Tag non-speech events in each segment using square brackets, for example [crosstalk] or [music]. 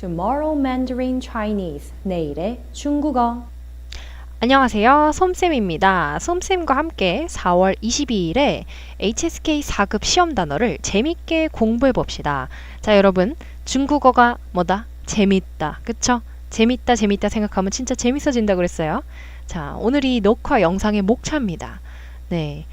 Tomorrow Mandarin Chinese. 내일의 중국어. 안녕하세요. 솜쌤입니다. 솜쌤과 함께 4월 22일에 HSK 4급 시험 단어를 재밌게 공부해 봅시다. 자, 여러분, 중국어가 뭐다? 재밌다. 그쵸? 재밌다, 재밌다 생각하면 진짜 재밌어진다 그랬어요. 자, 오늘 이 녹화 영상의 목차입니다. 네.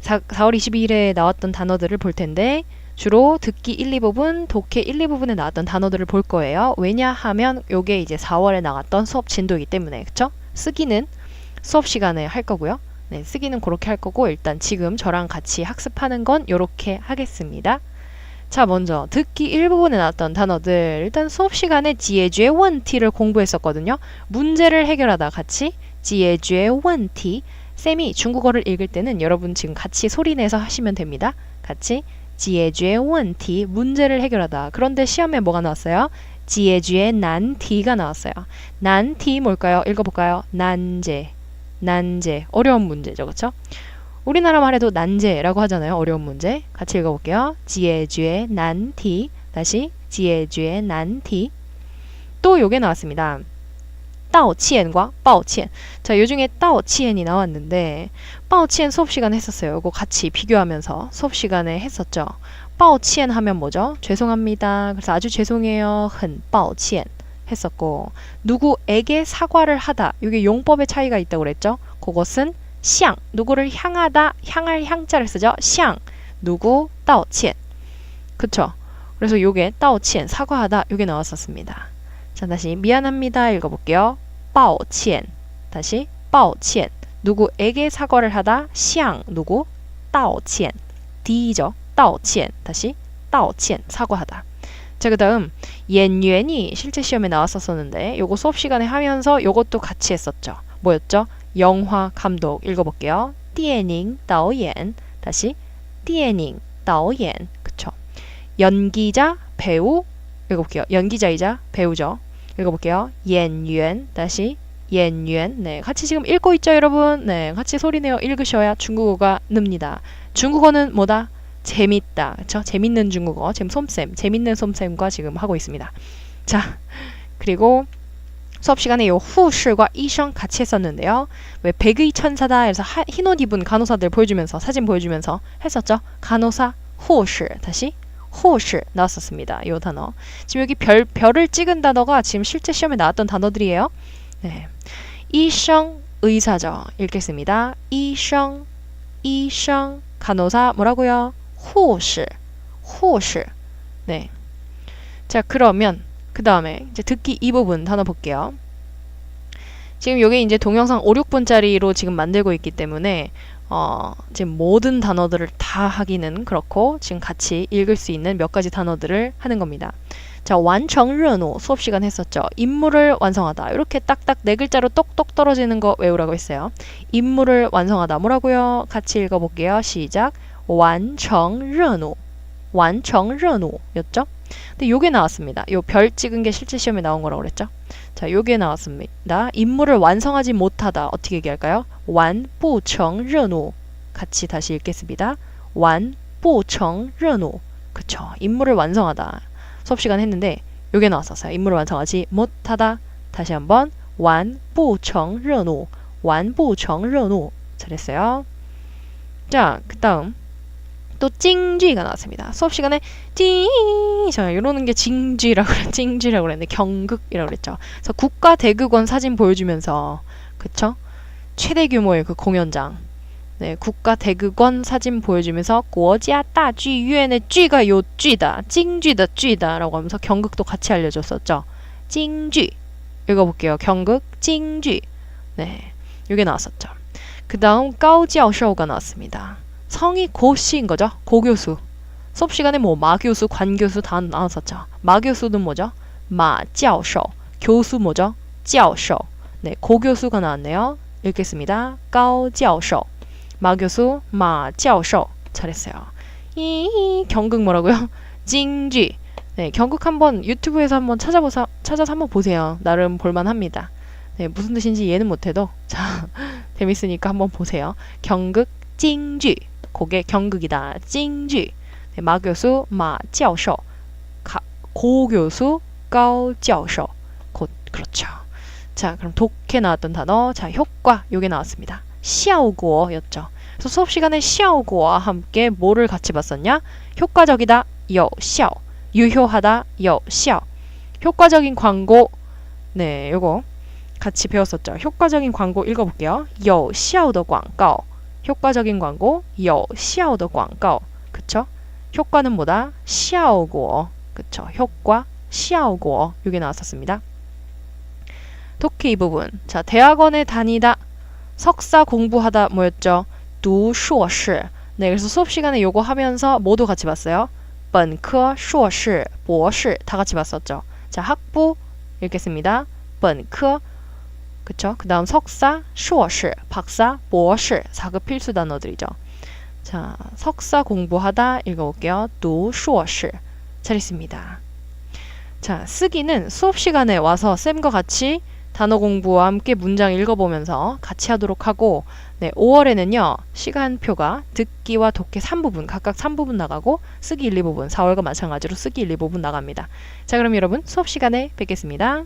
4, 4월 22일에 나왔던 단어들을 볼 텐데, 주로 듣기 1, 2부분, 독해 1, 2부분에 나왔던 단어들을 볼 거예요. 왜냐하면 요게 이제 4월에 나왔던 수업 진도이기 때문에, 그쵸? 쓰기는 수업 시간에 할 거고요. 네, 쓰기는 그렇게 할 거고 일단 지금 저랑 같이 학습하는 건 이렇게 하겠습니다. 자, 먼저 듣기 일부분에 나왔던 단어들 일단 수업 시간에 지혜주의 원티를 공부했었거든요. 문제를 해결하다 같이 지혜주의 원티 쌤이 중국어를 읽을 때는 여러분 지금 같이 소리 내서 하시면 됩니다. 같이 지혜주의 원티 문제를 해결하다. 그런데 시험에 뭐가 나왔어요? 지혜주의 난티가 나왔어요. 난티 뭘까요? 읽어볼까요? 난제, 난제 어려운 문제죠, 그렇죠? 우리나라만 해도 난제라고 하잖아요. 어려운 문제. 같이 읽어볼게요. 지혜주의 난티 다시 지혜주의 난티 또 요게 나왔습니다. 따오치엔과 빠오치엔. 자, 요 중에 따오치엔이 나왔는데 빠오치엔 수업 시간에 했었어요. 이거 같이 비교하면서 수업 시간에 했었죠. 빠오치엔 하면 뭐죠? 죄송합니다. 그래서 아주 죄송해요. 흔 빠오치엔 했었고 누구에게 사과를 하다. 이게 용법의 차이가 있다고 그랬죠? 그것은 향 누구를 향하다 향할 향자를 쓰죠. 향 누구 따오치엔. 그쵸? 그래서 요게 따오치엔 사과하다 요게 나왔었습니다. 자, 다시 미안합니다 읽어볼게요. 抱歉 다시 抱歉 누구에게 사과를 하다 向 누구 道歉 D죠. 道歉 다시 道歉 사과하다. 자, 그다음 연연이 실제 시험에 나왔었었는데 요거 수업 시간에 하면서 요것도 같이 했었죠. 뭐였죠? 영화 감독 읽어볼게요. 电影导演 다시 电影导演 그쵸? 연기자 배우 읽어볼게요. 연기자이자 배우죠. 읽어볼게요. 옌유엔 다시 옌유엔 네 같이 지금 읽고 있죠 여러분 네 같이 소리내어 읽으셔야 중국어가 늡니다. 중국어는 뭐다? 재밌다 그렇 재밌는 중국어 지금 솜쌤 재밌는 솜쌤과 지금 하고 있습니다. 자 그리고 수업 시간에 요 후실과 이션 같이 했었는데요. 왜 백의 천사다 그래서 하, 흰옷 입은 간호사들 보여주면서 사진 보여주면서 했었죠. 간호사 후실 다시 후실 나왔었습니다. 요 단어. 지금 여기 별 별을 찍은 단어가 지금 실제 시험에 나왔던 단어들이에요. 네. 이성 의사죠. 읽겠습니다. 이성 이성 간호사 뭐라고요? 호실 호실 네. 자, 그러면 그 다음에 이제 듣기 이 부분 단어 볼게요. 지금 요게 이제 동영상 5, 6분짜리로 지금 만들고 있기 때문에 어, 지금 모든 단어들을 다 하기는 그렇고 지금 같이 읽을 수 있는 몇 가지 단어들을 하는 겁니다. 자, 완청 르노 수업 시간 했었죠. 임무를 완성하다. 이렇게 딱딱 네 글자로 똑똑 떨어지는 거 외우라고 했어요. 임무를 완성하다 뭐라고요? 같이 읽어볼게요. 시작. 완청 르노. 완청 르노였죠? 근데 요게 나왔습니다. 요 별 찍은 게 실제 시험에 나온 거라고 그랬죠? 자, 요게 나왔습니다. 임무를 완성하지 못하다. 어떻게 얘기할까요? 완不成热노 같이 다시 읽겠습니다. 완不成热노 그쵸. 임무를 완성하다. 수업 시간 했는데 요게 나왔었어요. 임무를 완성하지 못하다. 다시 한번 완不成热노 완不成热노 잘했어요. 자, 그 다음 또 찡쥐가 나왔습니다. 수업 시간에 찡저 이러는 게 찡쥐라고 그래 찡쥐라고 그랬는데 경극이라고 그랬죠. 그래서 국가 대극원 사진 보여주면서 그쵸? 최대 규모의 그 공연장. 네, 국가 대극원 사진 보여주면서 고지아 따쥐 유엔의 쥐가 요 쥐다 찡쥐다 쥐다라고 하면서 경극도 같이 알려줬었죠. 찡쥐 읽어볼게요. 경극 찡쥐 네, 요게 나왔었죠. 그 다음 까오지아오쇼가 나왔습니다. 성이 고씨인 거죠. 고교수. 수업 시간에 뭐 마교수, 관교수 다 나왔었죠. 마교수는 뭐죠? 마教授. 교수 뭐죠? 教授. 네, 고교수가 나왔네요. 읽겠습니다. 高教授. 마교수, 마教授. 잘했어요. 이 경극 뭐라고요? [laughs] 징쥐. 네, 경극 한번 유튜브에서 한번 찾아보사 찾아서 한번 보세요. 나름 볼만합니다. 네, 무슨 뜻인지 이해는 못해도 자 [laughs] 재밌으니까 한번 보세요. 경극 찡쥐. 고게 경극이다. 찡쥐. 네, 마교수 마教授. 가, 고교수 고教授. 곧 그렇죠. 자, 그럼 독해 나왔던 단어. 자, 효과 요게 나왔습니다. 效果였죠. 그래서 수업 시간에 效果와 함께 뭐를 같이 봤었냐? 효과적이다. 有效. 유효하다. 有效. 효과적인 광고. 네, 요거 같이 배웠었죠. 효과적인 광고 읽어볼게요. 有效的广告. 효과적인 광고. 有效的广告. 그쵸? 효과는 뭐다? 效果. 그쵸? 효과. 效果. 요게 나왔었습니다. 독해 이 부분. 자, 대학원에 다니다. 석사 공부하다 뭐였죠? 读硕士. 네, 그래서 수업 시간에 요거 하면서 모두 같이 봤어요. 本科,硕士,博士 다 같이 봤었죠. 자, 학부 읽겠습니다. 本科 그쵸? 그 다음 석사, 쇼시, 박사, 보시 4급 필수 단어들이죠. 자, 석사 공부하다 읽어볼게요. 도 쇼시 잘 있습니다. 자, 쓰기는 수업 시간에 와서 쌤과 같이 단어 공부와 함께 문장 읽어보면서 같이 하도록 하고 네, 5월에는요. 시간표가 듣기와 독해 3부분 각각 3부분 나가고 쓰기 1, 2부분 4월과 마찬가지로 쓰기 1, 2부분 나갑니다. 자, 그럼 여러분 수업 시간에 뵙겠습니다.